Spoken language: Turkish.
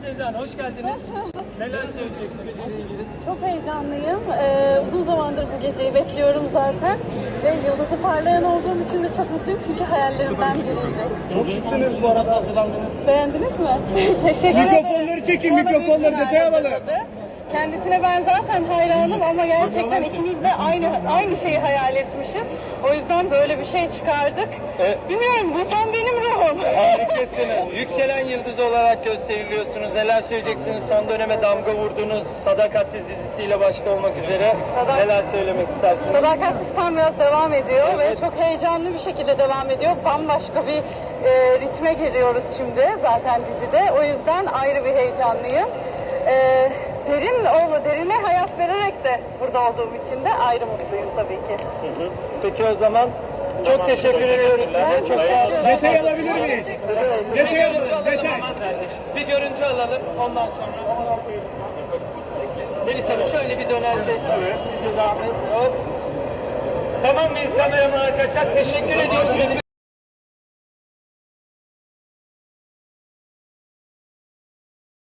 Sezen, hoş geldiniz. Neler söyleyeceksiniz? Çok heyecanlıyım. Ee, uzun zamandır bu geceyi bekliyorum zaten. Ve yıldızı parlayan olduğum için de çok mutluyum çünkü hayallerimden biriydi. Çok şıksınız bu arada hazırlandınız. Beğendiniz mi? Teşekkür ederim. Mikrofonları çekin, büyük mikrofonları detay alalım. Kendisine ben zaten hayranım ama gerçekten ikimiz de aynı aynı şeyi hayal etmişiz. O yüzden böyle bir şey çıkardık. Evet. Bilmiyorum bu tam ruhum. Harikasınız. Yükselen yıldız olarak gösteriliyorsunuz. Neler söyleyeceksiniz? Son döneme damga vurdunuz. Sadakatsiz dizisiyle başta olmak üzere. Sadak- Neler söylemek istersiniz? Sadakatsiz tam biraz devam ediyor ve çok heyecanlı bir şekilde devam ediyor. Bambaşka bir e, ritme giriyoruz şimdi zaten dizide. O yüzden ayrı bir heyecanlıyım. E, derin olma, derine hayat vererek de burada olduğum için de ayrı mutluyum tabii ki. Peki o zaman çok teşekkür ediyoruz size. Çok sağ olun. Detay alabilir miyiz? Detay. Bir görüntü alalım ondan sonra. Melis Hanım şöyle bir dönersek. Evet. Size zahmet. Hop. Tamam mıyız kameraman arkadaşlar? Teşekkür ediyoruz.